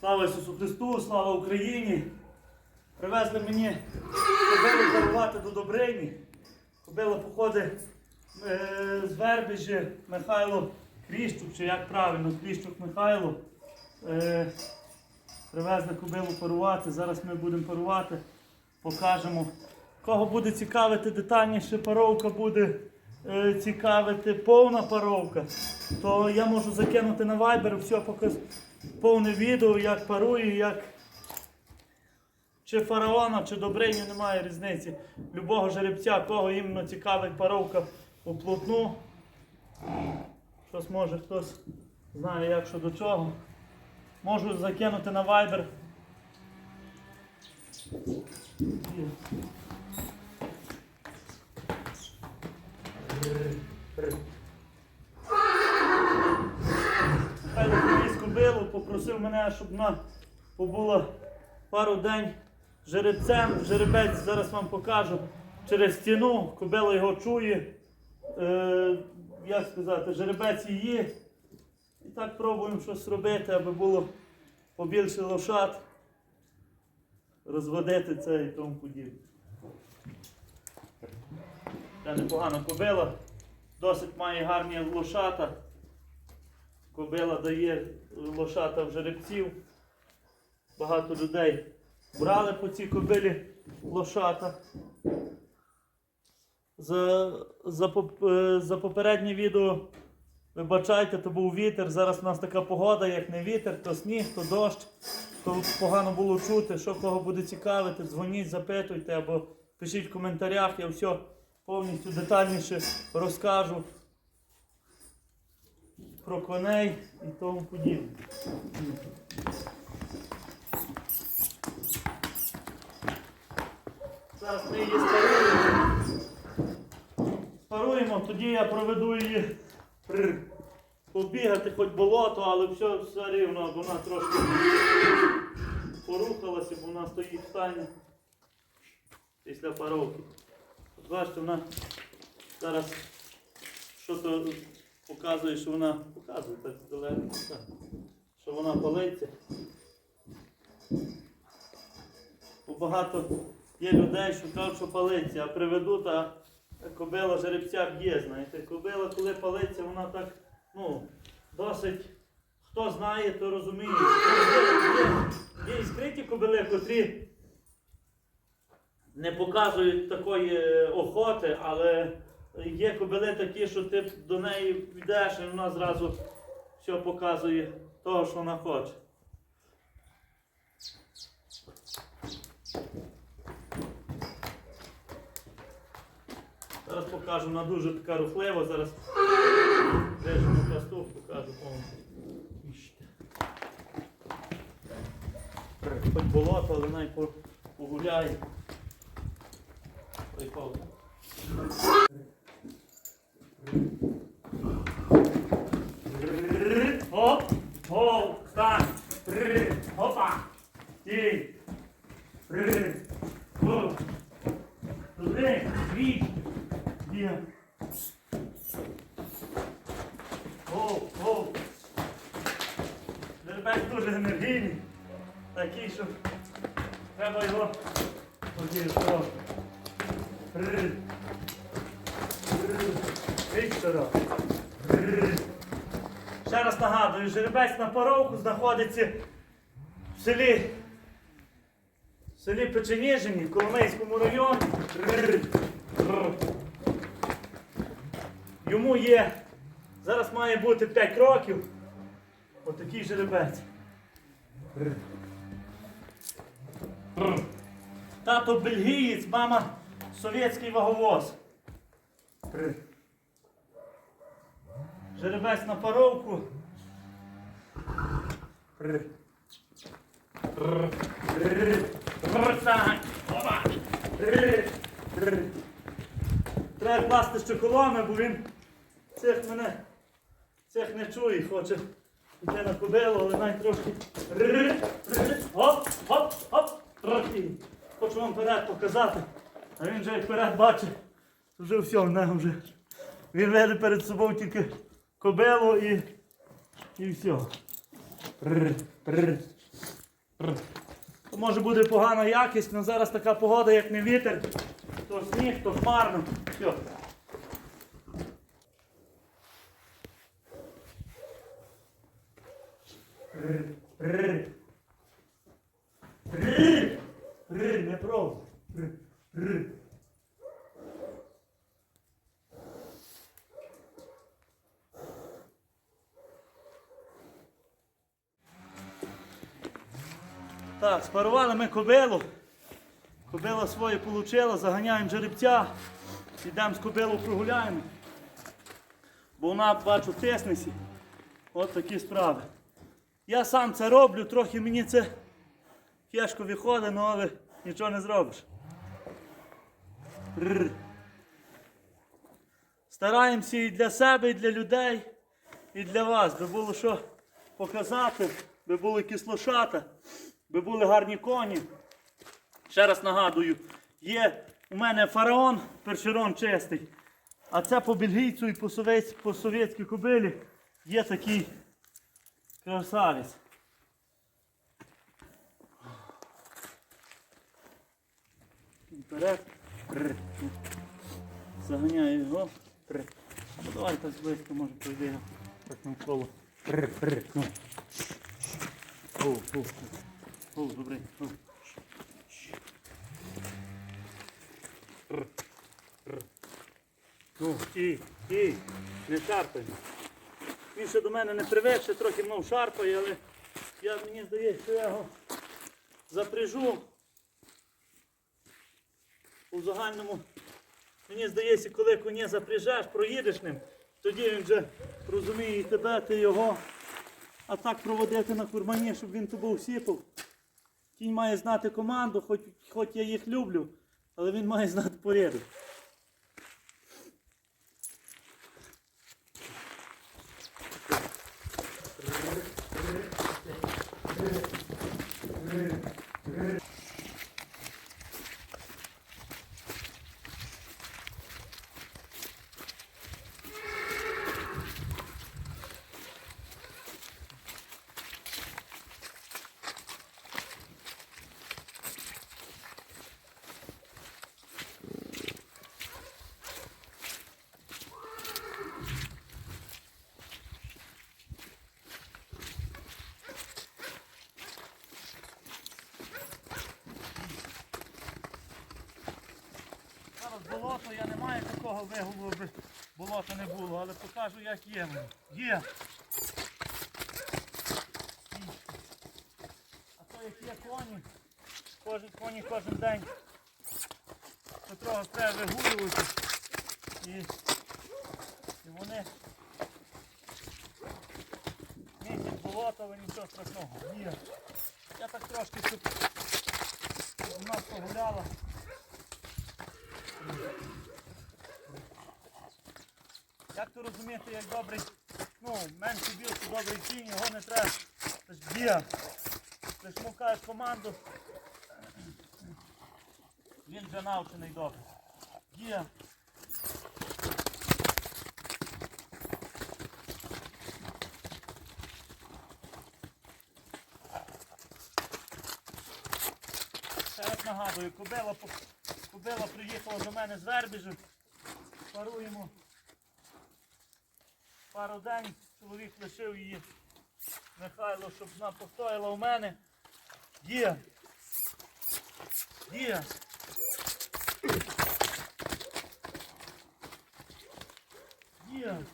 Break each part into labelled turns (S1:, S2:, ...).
S1: Слава Ісусу Христу, слава Україні! Привезли мені кобилу дарувати до Добрині. Кобила походить е, з Вербіжі Михайло Кріщук, чи як правильно, Кріщук Михайло. Е, привезли кобилу парувати. Зараз ми будемо парувати, покажемо. Кого буде цікавити детальніше паровка, буде е, цікавити повна паровка, то я можу закинути на Viber все показ, повне відео, як парую, як чи фараона, чи добрині, немає різниці. Любого жеребця, кого іменно цікавить паровка у плотну. Щось може хтось знає, як що до чого. Можу закинути на Viber. Михайло попросив мене, щоб вона побула пару день жеребцем. Жеребець зараз вам покажу через стіну. Кобила його чує. Е, як сказати, жеребець її. І так пробуємо щось робити, аби було побільше лошад. Розводити це і тому подібне. Це непогана кобила. Досить має гарні лошата. Кобила дає лошата в жеребців. Багато людей брали по цій кобилі лошата. За, за, е, за попереднє відео, вибачайте, то був вітер. Зараз у нас така погода, як не вітер, то сніг, то дощ. То погано було чути. Що кого буде цікавити, дзвоніть, запитуйте або пишіть в коментарях, я все повністю детальніше розкажу про коней і тому подібне. Зараз ми її спаруємо. Спаруємо, тоді я проведу її побігати, хоч болото, але все, все рівно, вона трошки порухалася, бо вона стоїть в стані після паровки. От бачите, вона зараз що то показує, що вона показує так здалеку, так, що вона палиться. Бо багато є людей, що кажуть, що палиться, а приведу та кобила жеребця б'є, знаєте. Кобила, коли палиться, вона так, ну, досить, хто знає, то розуміє. Є, є, є скриті кобили, котрі не показують такої е, охоти, але є кобили такі, що ти до неї йдеш і вона зразу все показує того, що вона хоче. Зараз покажу, вона дуже така рухлива, зараз покажу повністю. Іще. Болото, але по- погуляє. Ой, пауза. Оп, оп, встань. Рр, Опа. Стій. Рр, оп. Туди, свіч. Є. Оп, оп. Жеребець дуже енергійний. Такий, що треба його Віктора. Ще раз нагадую, жеребець на паровку знаходиться в селі, в селі Печеніжині, в Коломийському районі. Йому є, зараз має бути 5 років. Отакий жеребець. Тато бельгієць, мама совєтський ваговоз. Жеребець на паровку. Встань. Опа. Треба класти щоколами, бо він цих мене цих не чує, хоче йти на кобилу, але навіть трошки. Гоп, гоп, гоп, трохи. Хочу вам вперед показати. А він вже як вперед бачить, вже все, в вже. Він веде перед собою тільки кобилу і, і все. То може буде погана якість, але зараз така погода, як не вітер, то сніг, то хмарно. Все. Пррр, пррр. Так, спарували ми кобилу. Кобила своє отримала, заганяємо жеребця, йдемо з кобилу прогуляємо. Бо вона, бачу, в тиснесі. От такі справи. Я сам це роблю, трохи мені це тяжко виходить, ну, але нічого не зробиш. Стараємося і для себе, і для людей, і для вас, би було що показати, би були кислошата, би були гарні коні. Ще раз нагадую, є у мене фараон, першерон чистий, а це по бельгійцю і по, совєтсь- по совєтській кобилі є такий красавець. Вперед. Заганяю його. Ну, давай так близько, може пройде так навколо. Прр, прр. Ну. О, о, о. О, добре. Прр. Ну, і, і, не шарпай. Він ще до мене не привик, ще трохи мною шарпає, але я, мені здається, що я його запряжу. У загальному, мені здається, коли коня запряжеш, проїдеш ним, тоді він вже розуміє і тебе, ти його. А так проводити на курмані, щоб він тебе усіпав. Кінь має знати команду, хоч, хоч я їх люблю, але він має знати порядок. Зараз болото, я не маю такого вигулу, аби болота не було, але покажу як є. Є. А то як є коні, кожен коні кожен день. Котрого треба вигулювати. І, і вони місяць болото, але нічого страшного. Є. Я так трошки щоб щоб вона погуляла. Як то розуміти, як добрий, ну, менший біл, добрий кінь, його не треба. Це ж б'є. Ти ж мукаєш команду. Він вже навчений добре. Є. Ще раз нагадую, кобила, по- кобила приїхала до мене з Вербіжу. Паруємо пару день. Чоловік лишив її Михайло, щоб вона постояла у мене. Є. Є. Є.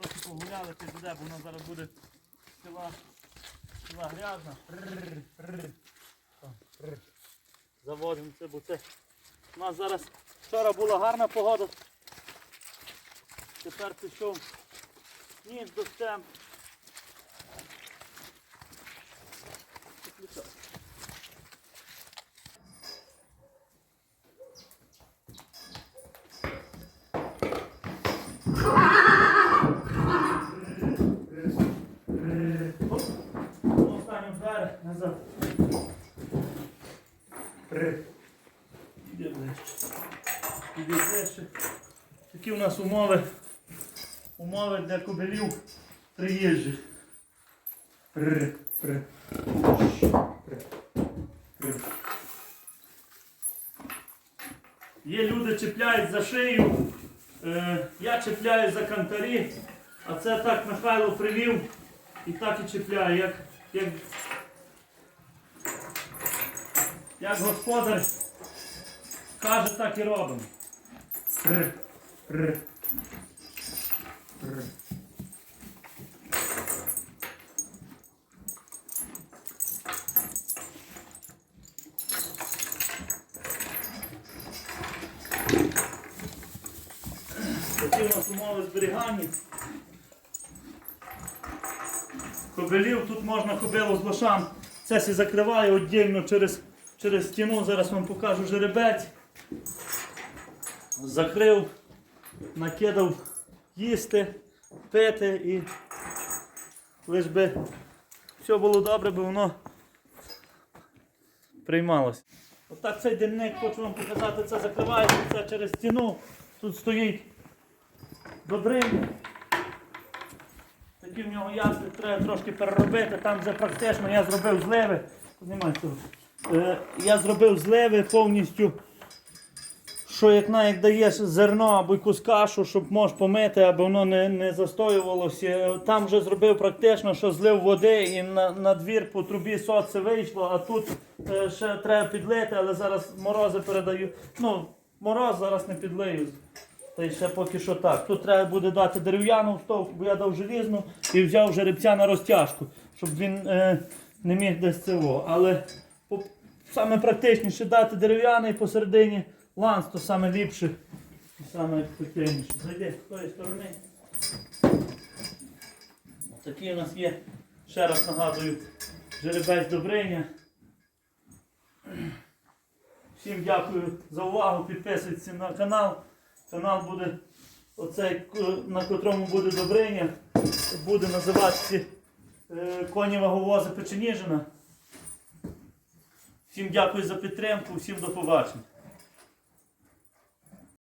S1: Трохи погуляли, ти буде, бо воно зараз буде ціла, ціла грязна. Заводимо це, бо це. У нас зараз вчора була гарна погода. Тепер пішов ніч дощем. Такі у нас умови. Умови для кобелів приїжджих. Пр, пр. Пр, пр. Є люди чіпляють за шию, е, я чіпляю за кантарі, а це так Михайло привів і так і чіпляє, як, як, як господар каже, так і робимо. Пр, пр. Такі у нас умови зберігання. Кобилів, тут можна кобилу з лошам. Це сі закриває віддільно через, через стіну. Зараз вам покажу жеребець. Закрив, накидав їсти, пити і лиш би все було добре, бо воно приймалося. Отак цей денник хочу вам показати, це закривається це через стіну. Тут стоїть добриня. Такі в нього ясли треба трошки переробити. Там вже практично я зробив зливи. Е, я зробив зливи повністю. Що як на як даєш зерно або якусь кашу, щоб можеш помити, аби воно не, не застоювалося. Там вже зробив практично, що злив води і на, на двір по трубі соце вийшло, а тут е, ще треба підлити, але зараз морози передаю. Ну, мороз зараз не підлию. Та й ще поки що так. Тут треба буде дати дерев'яну встовку, бо я дав желізну і взяв жеребця на розтяжку, щоб він е, не міг десь цього. Але по- саме практичніше дати дерев'яний посередині ланц, то саме ліпше і саме ефективніше. Зайди з тої сторони. Такий у нас є, ще раз нагадую, жеребець Добриня. Всім дякую за увагу. Підписуйтесь на канал. Канал буде оцей, на котрому буде Добриня. Буде називатися е, Коні ваговози Печеніжина. Всім дякую за підтримку, всім до побачення.